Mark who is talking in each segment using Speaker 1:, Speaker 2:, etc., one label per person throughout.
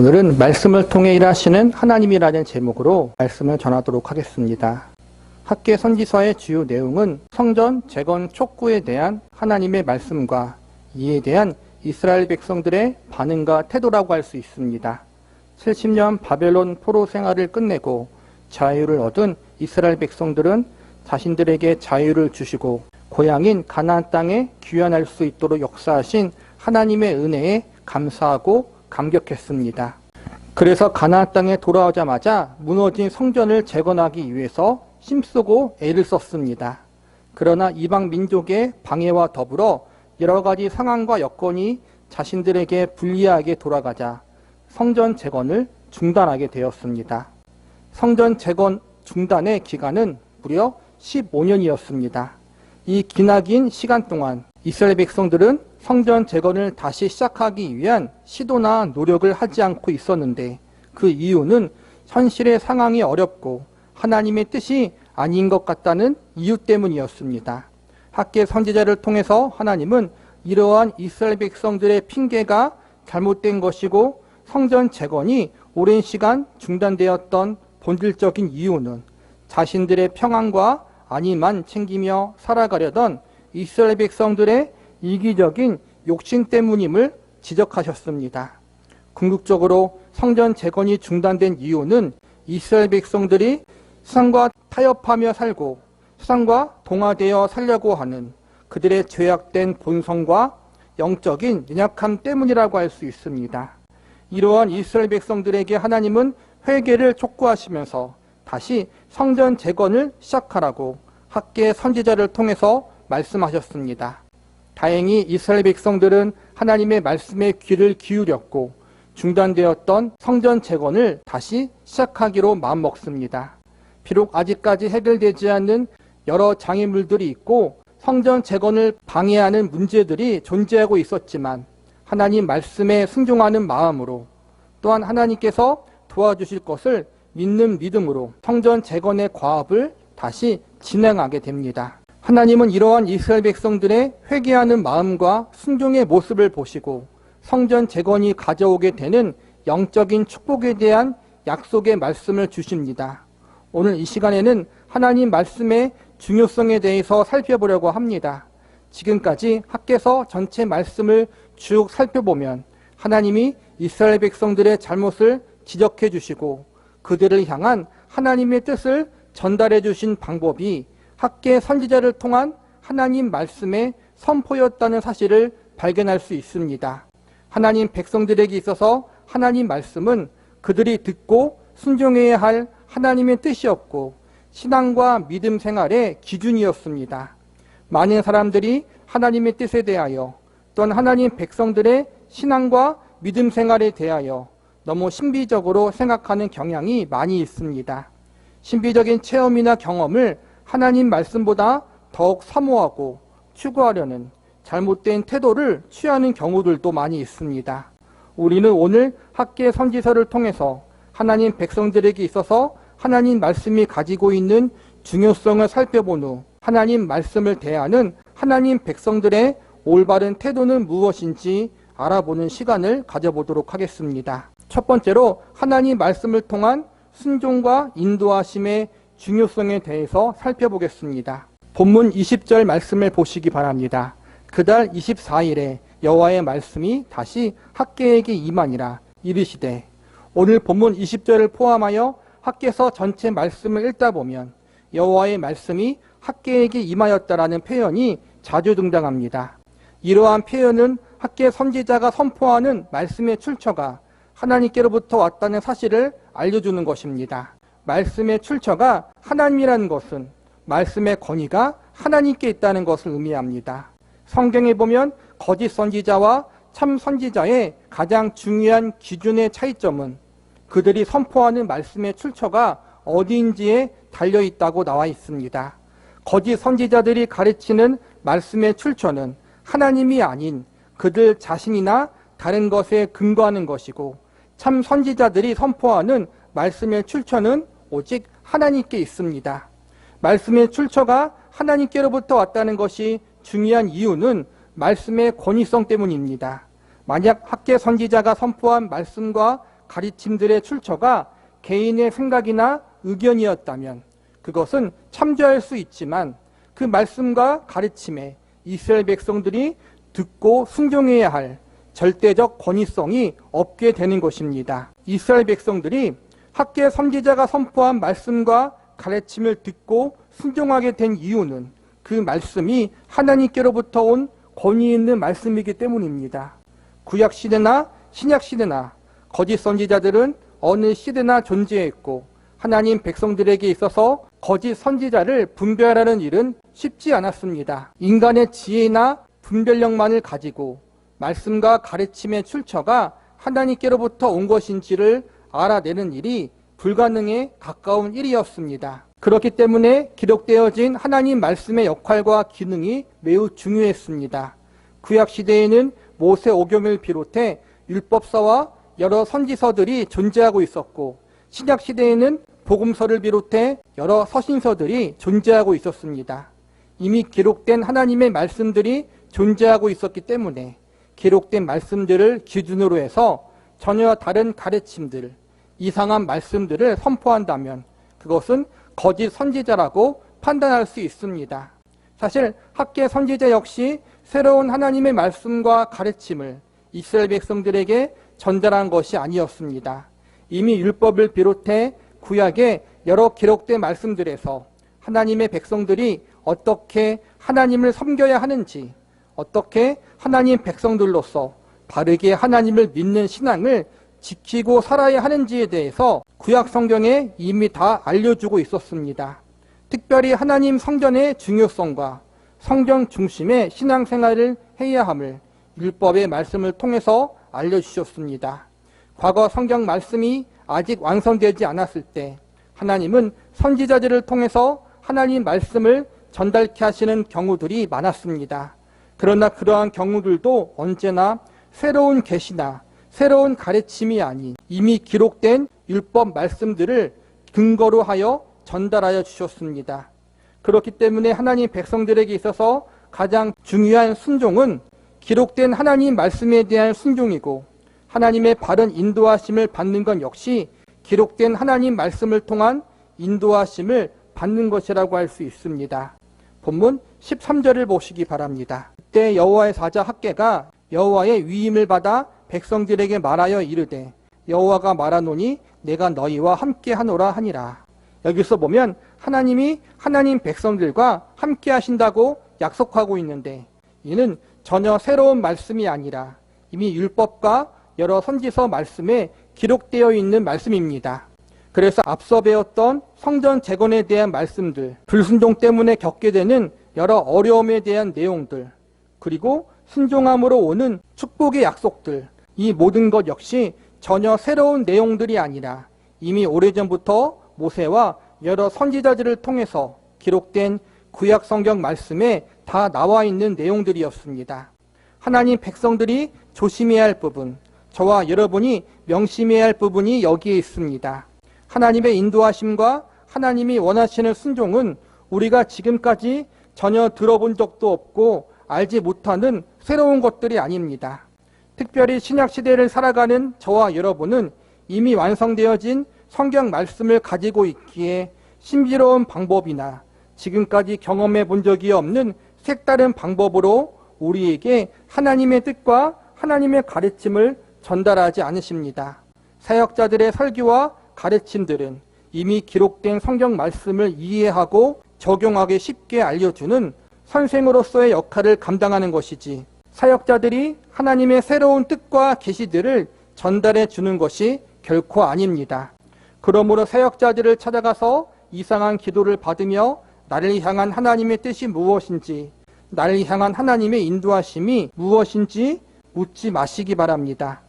Speaker 1: 오늘은 말씀을 통해 일하시는 하나님이라는 제목으로 말씀을 전하도록 하겠습니다. 학계 선지서의 주요 내용은 성전 재건 촉구에 대한 하나님의 말씀과 이에 대한 이스라엘 백성들의 반응과 태도라고 할 수 있습니다. 70년 바벨론 포로 생활을 끝내고 자유를 얻은 이스라엘 백성들은 자신들에게 자유를 주시고 고향인 가나안 땅에 귀환할 수 있도록 역사하신 하나님의 은혜에 감사하고 감격했습니다. 그래서 가나안 땅에 돌아오자마자 무너진 성전을 재건하기 위해서 힘쓰고 애를 썼습니다. 그러나 이방 민족의 방해와 더불어 여러 가지 상황과 여건이 자신들에게 불리하게 돌아가자 성전 재건을 중단하게 되었습니다. 성전 재건 중단의 기간은 무려 15년이었습니다. 이 기나긴 시간 동안 이스라엘 백성들은 성전 재건을 다시 시작하기 위한 시도나 노력을 하지 않고 있었는데 그 이유는 현실의 상황이 어렵고 하나님의 뜻이 아닌 것 같다는 이유 때문이었습니다. 학계 선지자를 통해서 하나님은 이러한 이스라엘 백성들의 핑계가 잘못된 것이고 성전 재건이 오랜 시간 중단되었던 본질적인 이유는 자신들의 평안과 안위만 챙기며 살아가려던 이스라엘 백성들의 이기적인 욕심 때문임을 지적하셨습니다. 궁극적으로 성전 재건이 중단된 이유는 이스라엘 백성들이 수상과 타협하며 살고 수상과 동화되어 살려고 하는 그들의 죄악된 본성과 영적인 연약함 때문이라고 할 수 있습니다. 이러한 이스라엘 백성들에게 하나님은 회개를 촉구하시면서 다시 성전 재건을 시작하라고 학계 선지자를 통해서 말씀하셨습니다. 다행히 이스라엘 백성들은 하나님의 말씀에 귀를 기울였고 중단되었던 성전 재건을 다시 시작하기로 마음먹습니다. 비록 아직까지 해결되지 않는 여러 장애물들이 있고 성전 재건을 방해하는 문제들이 존재하고 있었지만 하나님 말씀에 순종하는 마음으로 또한 하나님께서 도와주실 것을 믿는 믿음으로 성전 재건의 과업을 다시 진행하게 됩니다. 하나님은 이러한 이스라엘 백성들의 회개하는 마음과 순종의 모습을 보시고 성전 재건이 가져오게 되는 영적인 축복에 대한 약속의 말씀을 주십니다. 오늘 이 시간에는 하나님 말씀의 중요성에 대해서 살펴보려고 합니다. 지금까지 학계서 전체 말씀을 쭉 살펴보면 하나님이 이스라엘 백성들의 잘못을 지적해 주시고 그들을 향한 하나님의 뜻을 전달해 주신 방법이 학계 선지자를 통한 하나님 말씀의 선포였다는 사실을 발견할 수 있습니다. 하나님 백성들에게 있어서 하나님 말씀은 그들이 듣고 순종해야 할 하나님의 뜻이었고 신앙과 믿음 생활의 기준이었습니다. 많은 사람들이 하나님의 뜻에 대하여 또한 하나님 백성들의 신앙과 믿음 생활에 대하여 너무 신비적으로 생각하는 경향이 많이 있습니다. 신비적인 체험이나 경험을 하나님 말씀보다 더욱 사모하고 추구하려는 잘못된 태도를 취하는 경우들도 많이 있습니다. 우리는 오늘 학계 선지서를 통해서 하나님 백성들에게 있어서 하나님 말씀이 가지고 있는 중요성을 살펴본 후 하나님 말씀을 대하는 하나님 백성들의 올바른 태도는 무엇인지 알아보는 시간을 가져보도록 하겠습니다. 첫 번째로 하나님 말씀을 통한 순종과 인도하심의 중요성에 대해서 살펴보겠습니다. 본문 20절 말씀을 보시기 바랍니다. 그달 24일에 여호와의 말씀이 다시 학계에게 임하니라 이르시되 오늘 본문 20절을 포함하여 학계서 전체 말씀을 읽다 보면 여호와의 말씀이 학계에게 임하였다라는 표현이 자주 등장합니다. 이러한 표현은 학계 선지자가 선포하는 말씀의 출처가 하나님께로부터 왔다는 사실을 알려주는 것입니다. 말씀의 출처가 하나님이라는 것은 말씀의 권위가 하나님께 있다는 것을 의미합니다. 성경에 보면 거짓 선지자와 참 선지자의 가장 중요한 기준의 차이점은 그들이 선포하는 말씀의 출처가 어디인지에 달려 있다고 나와 있습니다. 거짓 선지자들이 가르치는 말씀의 출처는 하나님이 아닌 그들 자신이나 다른 것에 근거하는 것이고 참 선지자들이 선포하는 말씀의 출처는 오직 하나님께 있습니다. 말씀의 출처가 하나님께로부터 왔다는 것이 중요한 이유는 말씀의 권위성 때문입니다. 만약 학계 선지자가 선포한 말씀과 가르침들의 출처가 개인의 생각이나 의견이었다면 그것은 참조할 수 있지만 그 말씀과 가르침에 이스라엘 백성들이 듣고 순종해야 할 절대적 권위성이 없게 되는 것입니다. 이스라엘 백성들이 학계 선지자가 선포한 말씀과 가르침을 듣고 순종하게 된 이유는 그 말씀이 하나님께로부터 온 권위 있는 말씀이기 때문입니다. 구약 시대나 신약 시대나 거짓 선지자들은 어느 시대나 존재했고 하나님 백성들에게 있어서 거짓 선지자를 분별하는 일은 쉽지 않았습니다. 인간의 지혜나 분별력만을 가지고 말씀과 가르침의 출처가 하나님께로부터 온 것인지를 알아내는 일이 불가능에 가까운 일이었습니다. 그렇기 때문에 기록되어진 하나님 말씀의 역할과 기능이 매우 중요했습니다. 구약 시대에는 모세 오경을 비롯해 율법서와 여러 선지서들이 존재하고 있었고 신약 시대에는 복음서를 비롯해 여러 서신서들이 존재하고 있었습니다. 이미 기록된 하나님의 말씀들이 존재하고 있었기 때문에 기록된 말씀들을 기준으로 해서 전혀 다른 가르침들, 이상한 말씀들을 선포한다면 그것은 거짓 선지자라고 판단할 수 있습니다. 사실 학계 선지자 역시 새로운 하나님의 말씀과 가르침을 이스라엘 백성들에게 전달한 것이 아니었습니다. 이미 율법을 비롯해 구약의 여러 기록된 말씀들에서 하나님의 백성들이 어떻게 하나님을 섬겨야 하는지, 어떻게 하나님 백성들로서 바르게 하나님을 믿는 신앙을 지키고 살아야 하는지에 대해서 구약 성경에 이미 다 알려주고 있었습니다. 특별히 하나님 성전의 중요성과 성경 중심의 신앙생활을 해야 함을 율법의 말씀을 통해서 알려주셨습니다. 과거 성경 말씀이 아직 완성되지 않았을 때 하나님은 선지자들을 통해서 하나님 말씀을 전달케 하시는 경우들이 많았습니다. 그러나 그러한 경우들도 언제나 새로운 계시나 새로운 가르침이 아닌 이미 기록된 율법 말씀들을 근거로 하여 전달하여 주셨습니다. 그렇기 때문에 하나님 백성들에게 있어서 가장 중요한 순종은 기록된 하나님 말씀에 대한 순종이고 하나님의 바른 인도하심을 받는 것 역시 기록된 하나님 말씀을 통한 인도하심을 받는 것이라고 할 수 있습니다. 본문 13절을 보시기 바랍니다. 그때 여호와의 사자 학계가 여호와의 위임을 받아 백성들에게 말하여 이르되 여호와가 말하노니 내가 너희와 함께 하노라 하니라. 여기서 보면 하나님이 하나님 백성들과 함께 하신다고 약속하고 있는데 이는 전혀 새로운 말씀이 아니라 이미 율법과 여러 선지서 말씀에 기록되어 있는 말씀입니다. 그래서 앞서 배웠던 성전 재건에 대한 말씀들, 불순종 때문에 겪게 되는 여러 어려움에 대한 내용들, 그리고 순종함으로 오는 축복의 약속들, 이 모든 것 역시 전혀 새로운 내용들이 아니라 이미 오래전부터 모세와 여러 선지자들을 통해서 기록된 구약 성경 말씀에 다 나와 있는 내용들이었습니다. 하나님 백성들이 조심해야 할 부분, 저와 여러분이 명심해야 할 부분이 여기에 있습니다. 하나님의 인도하심과 하나님이 원하시는 순종은 우리가 지금까지 전혀 들어본 적도 없고 알지 못하는 새로운 것들이 아닙니다. 특별히 신약 시대를 살아가는 저와 여러분은 이미 완성되어진 성경 말씀을 가지고 있기에 신비로운 방법이나 지금까지 경험해 본 적이 없는 색다른 방법으로 우리에게 하나님의 뜻과 하나님의 가르침을 전달하지 않으십니다. 사역자들의 설교와 가르침들은 이미 기록된 성경 말씀을 이해하고 적용하기 쉽게 알려주는 선생으로서의 역할을 감당하는 것이지 사역자들이 하나님의 새로운 뜻과 계시들을 전달해 주는 것이 결코 아닙니다. 그러므로 사역자들을 찾아가서 이상한 기도를 받으며 나를 향한 하나님의 뜻이 무엇인지, 나를 향한 하나님의 인도하심이 무엇인지 묻지 마시기 바랍니다.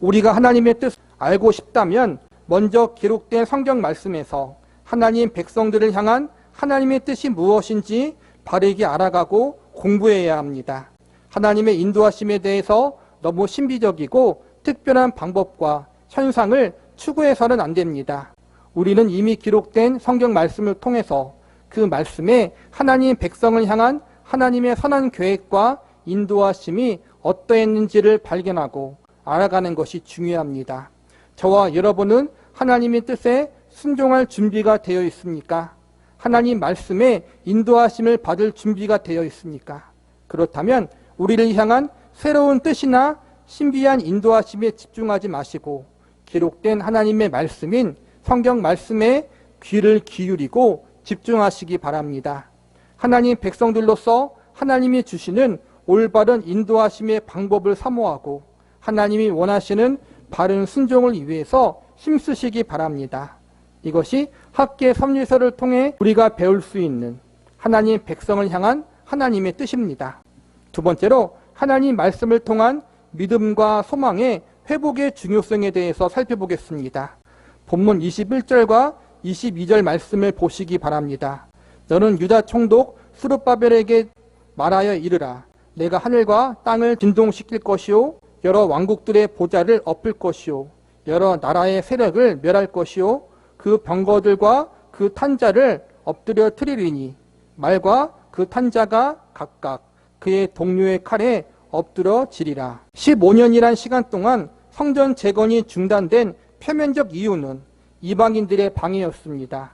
Speaker 1: 우리가 하나님의 뜻을 알고 싶다면 먼저 기록된 성경 말씀에서 하나님 백성들을 향한 하나님의 뜻이 무엇인지 바르게 알아가고 공부해야 합니다. 하나님의 인도하심에 대해서 너무 신비적이고 특별한 방법과 현상을 추구해서는 안 됩니다. 우리는 이미 기록된 성경 말씀을 통해서 그 말씀에 하나님 백성을 향한 하나님의 선한 계획과 인도하심이 어떠했는지를 발견하고 알아가는 것이 중요합니다. 저와 여러분은 하나님의 뜻에 순종할 준비가 되어 있습니까? 하나님 말씀에 인도하심을 받을 준비가 되어 있습니까? 그렇다면 우리를 향한 새로운 뜻이나 신비한 인도하심에 집중하지 마시고 기록된 하나님의 말씀인 성경 말씀에 귀를 기울이고 집중하시기 바랍니다. 하나님 백성들로서 하나님이 주시는 올바른 인도하심의 방법을 사모하고 하나님이 원하시는 바른 순종을 위해서 힘쓰시기 바랍니다. 이것이 학계 섭리서를 통해 우리가 배울 수 있는 하나님 백성을 향한 하나님의 뜻입니다. 두 번째로 하나님 말씀을 통한 믿음과 소망의 회복의 중요성에 대해서 살펴보겠습니다. 본문 21절과 22절 말씀을 보시기 바랍니다. 너는 유다 총독 수르바벨에게 말하여 이르라. 내가 하늘과 땅을 진동시킬 것이요 여러 왕국들의 보좌를 엎을 것이요 여러 나라의 세력을 멸할 것이요 그 병거들과 그 탄자를 엎드려 트리리니 말과 그 탄자가 각각 그의 동료의 칼에 엎드려 지리라. 15년이란 시간 동안 성전 재건이 중단된 표면적 이유는 이방인들의 방해였습니다.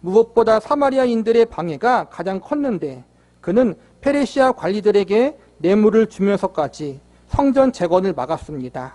Speaker 1: 무엇보다 사마리아인들의 방해가 가장 컸는데 그는 페르시아 관리들에게 뇌물을 주면서까지 성전 재건을 막았습니다.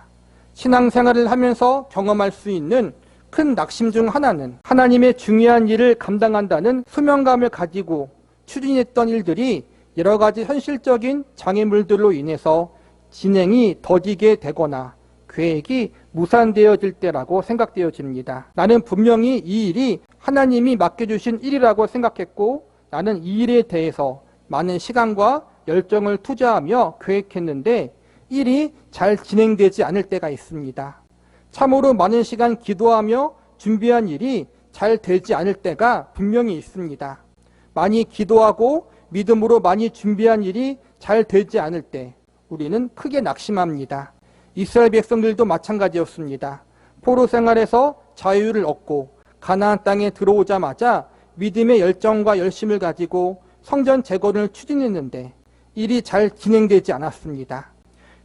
Speaker 1: 신앙생활을 하면서 경험할 수 있는 큰 낙심 중 하나는 하나님의 중요한 일을 감당한다는 소명감을 가지고 추진했던 일들이 여러 가지 현실적인 장애물들로 인해서 진행이 더디게 되거나 계획이 무산되어질 때라고 생각되어집니다. 나는 분명히 이 일이 하나님이 맡겨주신 일이라고 생각했고 나는 이 일에 대해서 많은 시간과 열정을 투자하며 계획했는데 일이 잘 진행되지 않을 때가 있습니다. 참으로 많은 시간 기도하며 준비한 일이 잘 되지 않을 때가 분명히 있습니다. 많이 기도하고 믿음으로 많이 준비한 일이 잘 되지 않을 때 우리는 크게 낙심합니다. 이스라엘 백성들도 마찬가지였습니다. 포로 생활에서 자유를 얻고 가나안 땅에 들어오자마자 믿음의 열정과 열심을 가지고 성전 재건을 추진했는데 일이 잘 진행되지 않았습니다.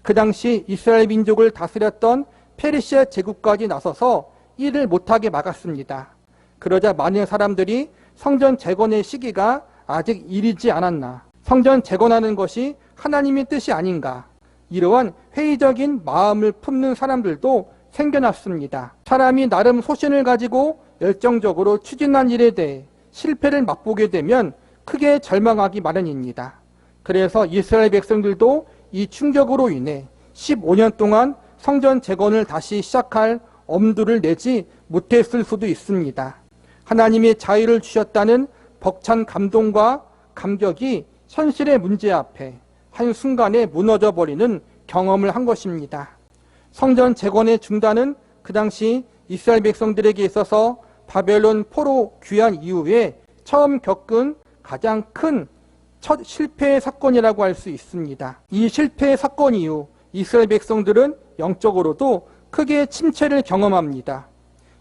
Speaker 1: 그 당시 이스라엘 민족을 다스렸던 페르시아 제국까지 나서서 일을 못하게 막았습니다. 그러자 많은 사람들이 성전 재건의 시기가 아직 이르지 않았나. 성전 재건하는 것이 하나님의 뜻이 아닌가. 이러한 회의적인 마음을 품는 사람들도 생겨났습니다. 사람이 나름 소신을 가지고 열정적으로 추진한 일에 대해 실패를 맛보게 되면 크게 절망하기 마련입니다. 그래서 이스라엘 백성들도 이 충격으로 인해 15년 동안 성전 재건을 다시 시작할 엄두를 내지 못했을 수도 있습니다. 하나님의 자유를 주셨다는 벅찬 감동과 감격이 현실의 문제 앞에 한순간에 무너져 버리는 경험을 한 것입니다. 성전 재건의 중단은 그 당시 이스라엘 백성들에게 있어서 바벨론 포로 귀환 이후에 처음 겪은 가장 큰 첫 실패의 사건이라고 할 수 있습니다. 이 실패의 사건 이후 이스라엘 백성들은 영적으로도 크게 침체를 경험합니다.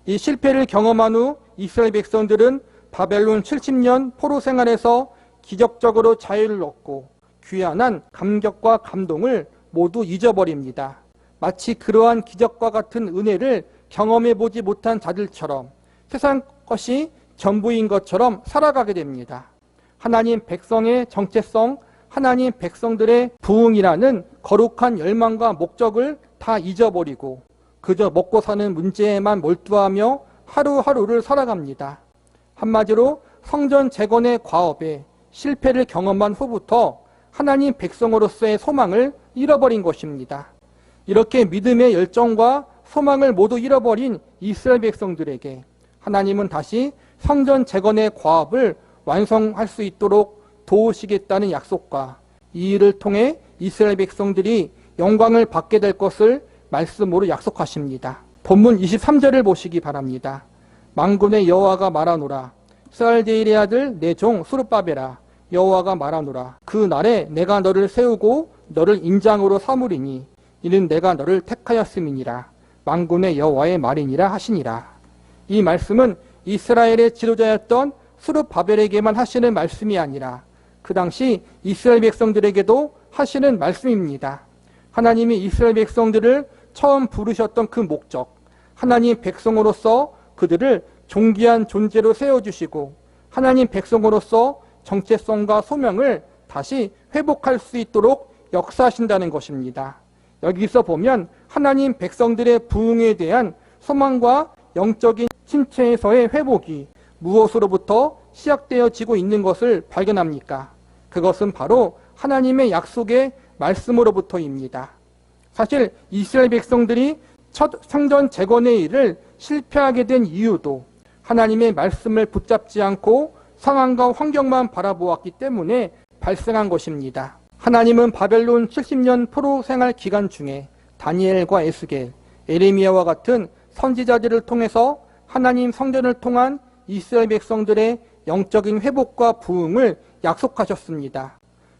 Speaker 1: 이 실패를 경험한 후 이스라엘 백성들은 바벨론 70년 포로 생활에서 기적적으로 자유를 얻고 귀환한 감격과 감동을 모두 잊어버립니다. 마치 그러한 기적과 같은 은혜를 경험해 보지 못한 자들처럼 세상 것이 전부인 것처럼 살아가게 됩니다. 하나님 백성의 정체성, 하나님 백성들의 부흥이라는 거룩한 열망과 목적을 다 잊어버리고 그저 먹고 사는 문제에만 몰두하며 하루하루를 살아갑니다. 한마디로 성전 재건의 과업에 실패를 경험한 후부터 하나님 백성으로서의 소망을 잃어버린 것입니다. 이렇게 믿음의 열정과 소망을 모두 잃어버린 이스라엘 백성들에게 하나님은 다시 성전 재건의 과업을 완성할 수 있도록 도우시겠다는 약속과 이 일을 통해 이스라엘 백성들이 영광을 받게 될 것을 말씀으로 약속하십니다. 본문 23절을 보시기 바랍니다. 망군의 여호와가 말하노라. 스알데일의 아들 내 종 수르바베라. 여호와가 말하노라. 그 날에 내가 너를 세우고 너를 인장으로 삼으리니 이는 내가 너를 택하였음이니라. 망군의 여호와의 말이니라 하시니라. 이 말씀은 이스라엘의 지도자였던 수르바벨에게만 하시는 말씀이 아니라 그 당시 이스라엘 백성들에게도 하시는 말씀입니다. 하나님이 이스라엘 백성들을 처음 부르셨던 그 목적, 하나님 백성으로서 그들을 존귀한 존재로 세워주시고 하나님 백성으로서 정체성과 소명을 다시 회복할 수 있도록 역사하신다는 것입니다. 여기서 보면 하나님 백성들의 부흥에 대한 소망과 영적인 침체에서의 회복이 무엇으로부터 시작되어지고 있는 것을 발견합니까? 그것은 바로 하나님의 약속의 말씀으로부터입니다. 사실 이스라엘 백성들이 첫 성전 재건의 일을 실패하게 된 이유도 하나님의 말씀을 붙잡지 않고 상황과 환경만 바라보았기 때문에 발생한 것입니다. 하나님은 바벨론 70년 포로 생활 기간 중에 다니엘과 에스겔, 에레미야와 같은 선지자들을 통해서 하나님 성전을 통한 이스라엘 백성들의 영적인 회복과 부흥을 약속하셨습니다.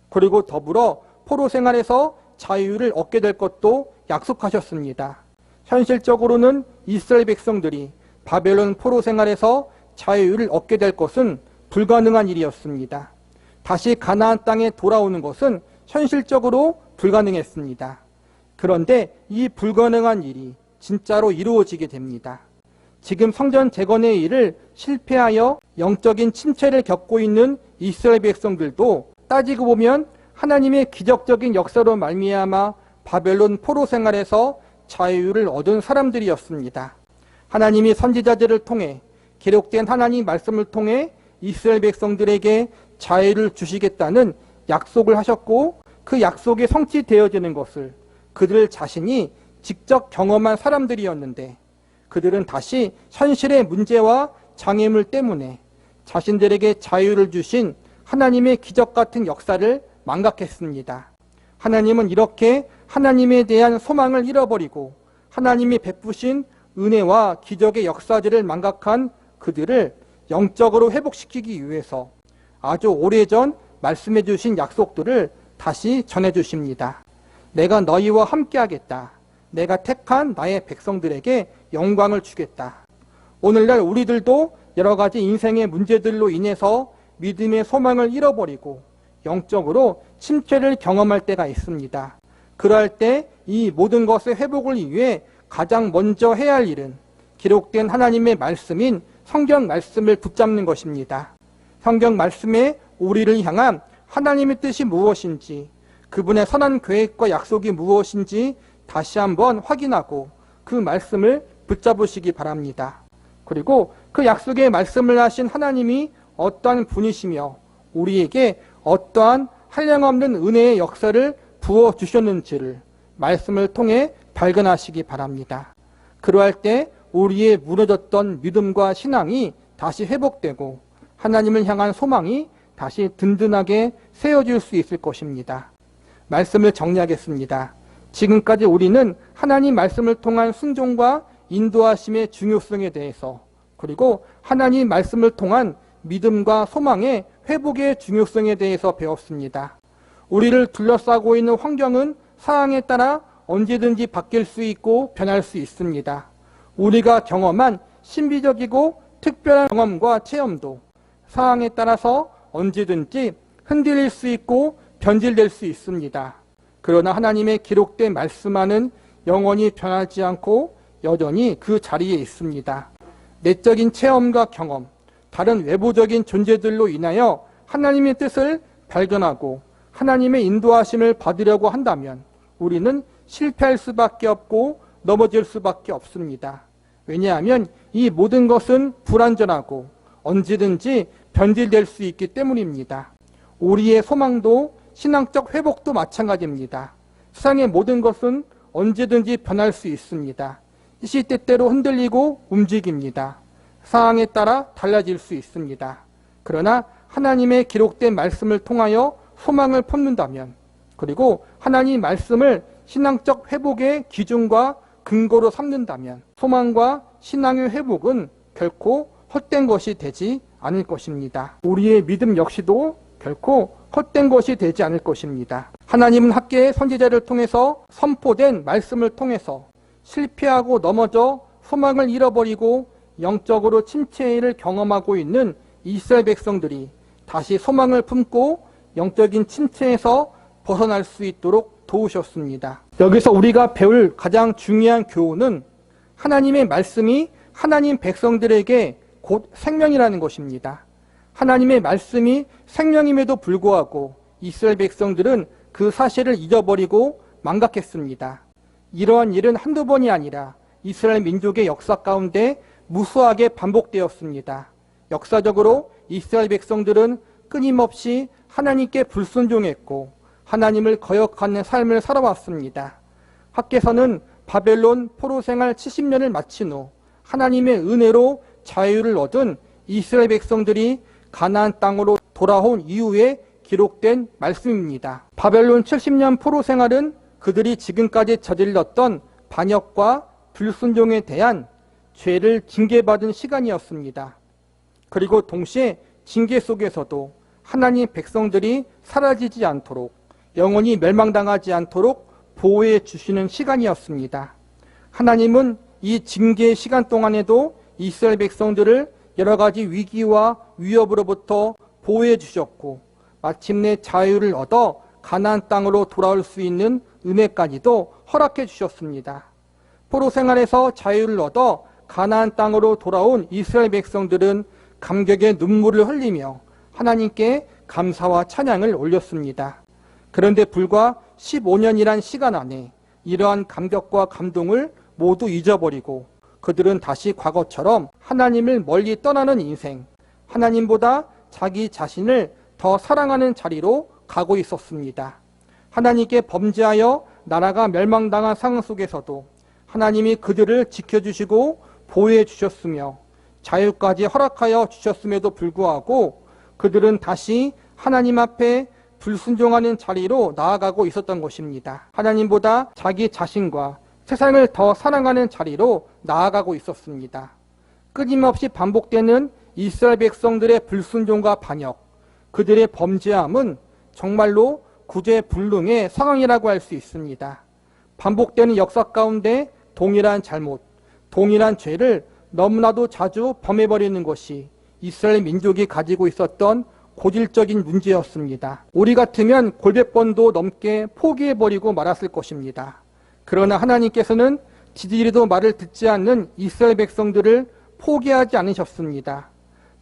Speaker 1: 그리고 더불어 포로 생활에서 자유를 얻게 될 것도 약속하셨습니다. 현실적으로는 이스라엘 백성들이 바벨론 포로 생활에서 자유를 얻게 될 것은 불가능한 일이었습니다. 다시 가나안 땅에 돌아오는 것은 현실적으로 불가능했습니다. 그런데 이 불가능한 일이 진짜로 이루어지게 됩니다. 지금 성전 재건의 일을 실패하여 영적인 침체를 겪고 있는 이스라엘 백성들도 따지고 보면 하나님의 기적적인 역사로 말미암아 바벨론 포로 생활에서 자유를 얻은 사람들이었습니다. 하나님이 선지자들을 통해 기록된 하나님 말씀을 통해 이스라엘 백성들에게 자유를 주시겠다는 약속을 하셨고 그 약속이 성취되어지는 것을 그들 자신이 직접 경험한 사람들이었는데 그들은 다시 현실의 문제와 장애물 때문에 자신들에게 자유를 주신 하나님의 기적 같은 역사를 망각했습니다. 하나님은 이렇게 하나님에 대한 소망을 잃어버리고 하나님이 베푸신 은혜와 기적의 역사들을 망각한 그들을 영적으로 회복시키기 위해서 아주 오래전 말씀해 주신 약속들을 다시 전해 주십니다. 내가 너희와 함께 하겠다. 내가 택한 나의 백성들에게 영광을 주겠다. 오늘날 우리들도 여러 가지 인생의 문제들로 인해서 믿음의 소망을 잃어버리고 영적으로 침체를 경험할 때가 있습니다. 그럴 때이 모든 것의 회복을 위해 가장 먼저 해야 할 일은 기록된 하나님의 말씀인 성경 말씀을 붙잡는 것입니다. 성경 말씀에 우리를 향한 하나님의 뜻이 무엇인지, 그분의 선한 계획과 약속이 무엇인지 다시 한번 확인하고 그 말씀을 붙잡으시기 바랍니다. 그리고 그 약속의 말씀을 하신 하나님이 어떠한 분이시며 우리에게 어떠한 한량없는 은혜의 역사를 부어 주셨는지를 말씀을 통해 발견하시기 바랍니다. 그러할 때 우리의 무너졌던 믿음과 신앙이 다시 회복되고 하나님을 향한 소망이 다시 든든하게 세워질 수 있을 것입니다. 말씀을 정리하겠습니다. 지금까지 우리는 하나님 말씀을 통한 순종과 인도하심의 중요성에 대해서 그리고 하나님 말씀을 통한 믿음과 소망의 회복의 중요성에 대해서 배웠습니다. 우리를 둘러싸고 있는 환경은 상황에 따라 언제든지 바뀔 수 있고 변할 수 있습니다. 우리가 경험한 신비적이고 특별한 경험과 체험도 상황에 따라서 언제든지 흔들릴 수 있고 변질될 수 있습니다. 그러나 하나님의 기록된 말씀만은 영원히 변하지 않고 여전히 그 자리에 있습니다. 내적인 체험과 경험, 다른 외부적인 존재들로 인하여 하나님의 뜻을 발견하고 하나님의 인도하심을 받으려고 한다면 우리는 실패할 수밖에 없고 넘어질 수밖에 없습니다. 왜냐하면 이 모든 것은 불완전하고 언제든지 변질될 수 있기 때문입니다. 우리의 소망도 신앙적 회복도 마찬가지입니다. 세상의 모든 것은 언제든지 변할 수 있습니다. 시때때로 흔들리고 움직입니다. 상황에 따라 달라질 수 있습니다. 그러나 하나님의 기록된 말씀을 통하여 소망을 품는다면 그리고 하나님 말씀을 신앙적 회복의 기준과 근거로 삼는다면 소망과 신앙의 회복은 결코 헛된 것이 되지 않을 것입니다. 우리의 믿음 역시도 결코 헛된 것이 되지 않을 것입니다. 하나님은 학계의 선지자를 통해서 선포된 말씀을 통해서 실패하고 넘어져 소망을 잃어버리고 영적으로 침체를 경험하고 있는 이스라엘 백성들이 다시 소망을 품고 영적인 침체에서 벗어날 수 있도록 도우셨습니다. 여기서 우리가 배울 가장 중요한 교훈은 하나님의 말씀이 하나님 백성들에게 곧 생명이라는 것입니다. 하나님의 말씀이 생명임에도 불구하고 이스라엘 백성들은 그 사실을 잊어버리고 망각했습니다. 이러한 일은 한두 번이 아니라 이스라엘 민족의 역사 가운데 무수하게 반복되었습니다. 역사적으로 이스라엘 백성들은 끊임없이 하나님께 불순종했고 하나님을 거역하는 삶을 살아왔습니다. 학계서는 바벨론 포로 생활 70년을 마친 후 하나님의 은혜로 자유를 얻은 이스라엘 백성들이 가나안 땅으로 돌아온 이후에 기록된 말씀입니다. 바벨론 70년 포로 생활은 그들이 지금까지 저질렀던 반역과 불순종에 대한 죄를 징계받은 시간이었습니다. 그리고 동시에 징계 속에서도 하나님 백성들이 사라지지 않도록 영원히 멸망당하지 않도록 보호해 주시는 시간이었습니다. 하나님은 이 징계 시간 동안에도 이스라엘 백성들을 여러 가지 위기와 위협으로부터 보호해 주셨고 마침내 자유를 얻어 가나안 땅으로 돌아올 수 있는 은혜까지도 허락해 주셨습니다. 포로 생활에서 자유를 얻어 가나안 땅으로 돌아온 이스라엘 백성들은 감격의 눈물을 흘리며 하나님께 감사와 찬양을 올렸습니다. 그런데 불과 15년이란 시간 안에 이러한 감격과 감동을 모두 잊어버리고 그들은 다시 과거처럼 하나님을 멀리 떠나는 인생, 하나님보다 자기 자신을 더 사랑하는 자리로 가고 있었습니다. 하나님께 범죄하여 나라가 멸망당한 상황 속에서도 하나님이 그들을 지켜주시고 보호해 주셨으며 자유까지 허락하여 주셨음에도 불구하고 그들은 다시 하나님 앞에 불순종하는 자리로 나아가고 있었던 것입니다. 하나님보다 자기 자신과 세상을 더 사랑하는 자리로 나아가고 있었습니다. 끊임없이 반복되는 이스라엘 백성들의 불순종과 반역, 그들의 범죄함은 정말로 구제불능의 상황이라고 할 수 있습니다. 반복되는 역사 가운데 동일한 잘못, 동일한 죄를 너무나도 자주 범해버리는 것이 이스라엘 민족이 가지고 있었던 고질적인 문제였습니다. 우리 같으면 골백 번도 넘게 포기해버리고 말았을 것입니다. 그러나 하나님께서는 지들이도 말을 듣지 않는 이스라엘 백성들을 포기하지 않으셨습니다.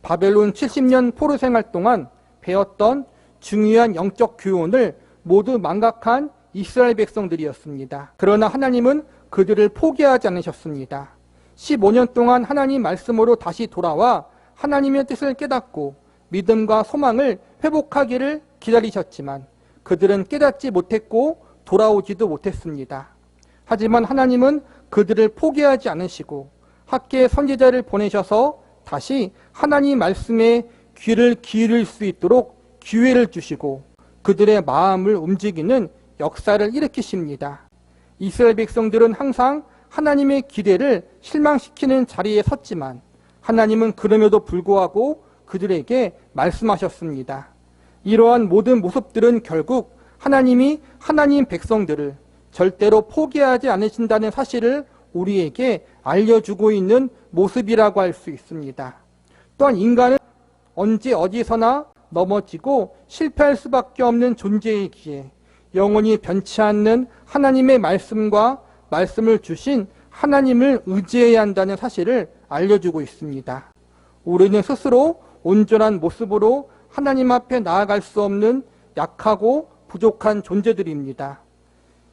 Speaker 1: 바벨론 70년 포로 생활 동안 배웠던 중요한 영적 교훈을 모두 망각한 이스라엘 백성들이었습니다. 그러나 하나님은 그들을 포기하지 않으셨습니다. 15년 동안 하나님 말씀으로 다시 돌아와 하나님의 뜻을 깨닫고 믿음과 소망을 회복하기를 기다리셨지만 그들은 깨닫지 못했고 돌아오지도 못했습니다. 하지만 하나님은 그들을 포기하지 않으시고 학계의 선지자를 보내셔서 다시 하나님 말씀에 귀를 기울일 수 있도록 기회를 주시고 그들의 마음을 움직이는 역사를 일으키십니다. 이스라엘 백성들은 항상 하나님의 기대를 실망시키는 자리에 섰지만 하나님은 그럼에도 불구하고 그들에게 말씀하셨습니다. 이러한 모든 모습들은 결국 하나님이 하나님 백성들을 절대로 포기하지 않으신다는 사실을 우리에게 알려주고 있는 모습이라고 할 수 있습니다. 또한 인간은 언제 어디서나 넘어지고 실패할 수밖에 없는 존재이기에 영원히 변치 않는 하나님의 말씀과 말씀을 주신 하나님을 의지해야 한다는 사실을 알려주고 있습니다. 우리는 스스로 온전한 모습으로 하나님 앞에 나아갈 수 없는 약하고 부족한 존재들입니다.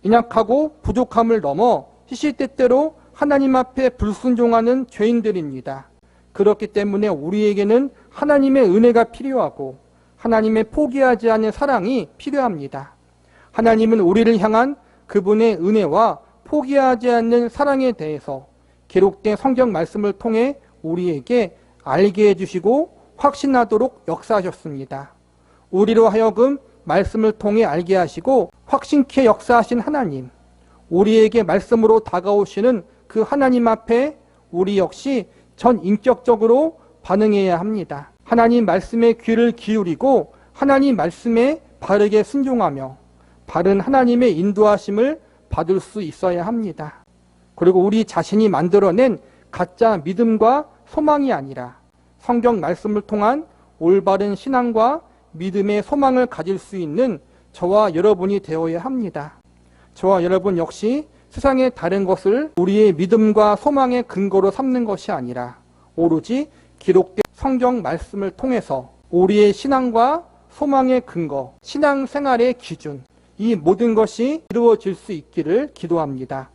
Speaker 1: 인약하고 부족함을 넘어 시시때때로 하나님 앞에 불순종하는 죄인들입니다. 그렇기 때문에 우리에게는 하나님의 은혜가 필요하고 하나님의 포기하지 않은 사랑이 필요합니다. 하나님은 우리를 향한 그분의 은혜와 포기하지 않는 사랑에 대해서 기록된 성경 말씀을 통해 우리에게 알게 해주시고 확신하도록 역사하셨습니다. 우리로 하여금 말씀을 통해 알게 하시고 확신케 역사하신 하나님, 우리에게 말씀으로 다가오시는 그 하나님 앞에 우리 역시 전 인격적으로 반응해야 합니다. 하나님 말씀에 귀를 기울이고 하나님 말씀에 바르게 순종하며 바른 하나님의 인도하심을 받을 수 있어야 합니다. 그리고 우리 자신이 만들어낸 가짜 믿음과 소망이 아니라 성경 말씀을 통한 올바른 신앙과 믿음의 소망을 가질 수 있는 저와 여러분이 되어야 합니다. 저와 여러분 역시 세상의 다른 것을 우리의 믿음과 소망의 근거로 삼는 것이 아니라 오로지 기록된 성경 말씀을 통해서 우리의 신앙과 소망의 근거, 신앙 생활의 기준, 이 모든 것이 이루어질 수 있기를 기도합니다.